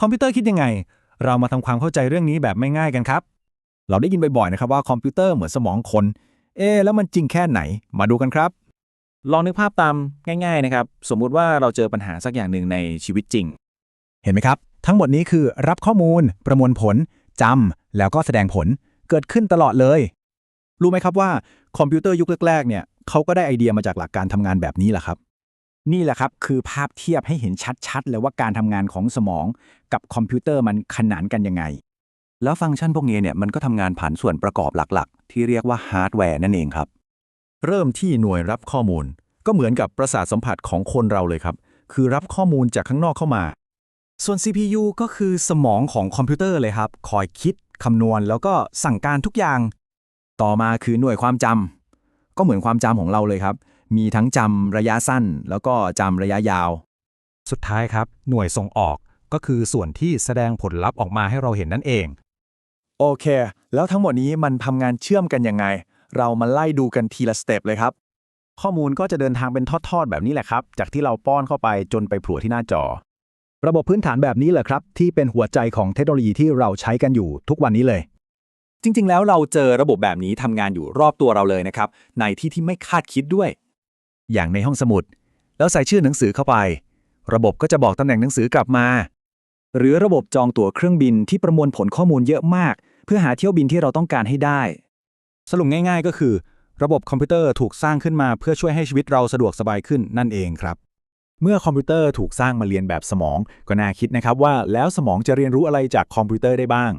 คอมพิวเตอร์คิดยังไง เรามาทำความเข้าใจเรื่องนี้แบบไม่ง่ายกันครับ เราได้ยินบ่อยๆนะครับว่าคอมพิวเตอร์เหมือนสมองคน เอ๊ะแล้วมันจริงแค่ไหน มาดูกันครับ ลองนึกภาพตามง่าย ๆนะครับ สมมุติว่าเราเจอปัญหาสักอย่างหนึ่งในชีวิตจริง เห็นไหมครับ ทั้งหมดนี้คือรับข้อมูล ประมวลผลจำแล้วก็แสดงผลเกิดขึ้นตลอดเลย รู้ไหมครับว่าคอมพิวเตอร์ยุคแรกๆเนี่ยเขาก็ได้ไอเดียมาจากหลักการทำงานแบบนี้แหละครับ นี่แหละครับคือภาพเทียบให้เห็นชัดๆเลยว่าการทำงานของสมองกับคอมพิวเตอร์มันขนานกันยังไง แล้วฟังก์ชันพวกนี้เนี่ยมันก็ทำงานผ่านส่วนประกอบหลักๆ ที่เรียกว่าฮาร์ดแวร์นั่นเองครับ เริ่มที่หน่วยรับข้อมูล ก็เหมือนกับประสาทสัมผัสของคนเราเลยครับ คือรับข้อมูลจากข้างนอกเข้ามา ส่วน CPU ก็คือสมองของคอมพิวเตอร์เลยครับ คอยคิดคำนวณแล้วก็สั่งการทุกอย่าง ต่อมาคือหน่วยความจำก็เหมือนความจำของเราเลยครับ มีทั้งจำระยะสั้น แล้วก็จำระยะยาว สุดท้ายครับ หน่วยส่งออกก็คือส่วนที่แสดงผลลัพธ์ออกมาให้เราเห็นนั่นเอง โอเค แล้วทั้งหมดนี้มันทำงานเชื่อมกันยังไง เรามาไล่ดูกันทีละสเต็ปเลยครับ ข้อมูลก็จะเดินทางเป็นทอดๆแบบนี้แหละครับ จากที่เราป้อนเข้าไปจนไปผลัวที่หน้าจอ ระบบพื้นฐานแบบนี้แหละครับ ที่เป็นหัวใจของเทคโนโลยีที่เราใช้กันอยู่ทุกวันนี้เลย จริง ๆ แล้วเราเจอระบบแบบนี้ทำงานอยู่รอบตัวเราเลยนะครับ ในที่ที่ไม่คาดคิดด้วย อย่างในห้องสมุด แล้วใส่ชื่อหนังสือเข้าไป ระบบก็จะบอกตำแหน่งหนังสือกลับมา หรือระบบจองตั๋วเครื่องบินที่ประมวลผลข้อมูลเยอะมาก เพื่อหาเที่ยวบินที่เราต้องการให้ได้ สรุปง่าย ๆ ก็คือ ระบบคอมพิวเตอร์ถูกสร้างขึ้นมาเพื่อช่วยให้ชีวิตเราสะดวกสบายขึ้นนั่นเองครับเมื่อคอมพิวเตอร์ถูกสร้างมาเรียนแบบสมอง ก็น่าคิดนะครับว่าแล้วสมองจะเรียนรู้อะไรจากคอมพิวเตอร์ได้บ้าง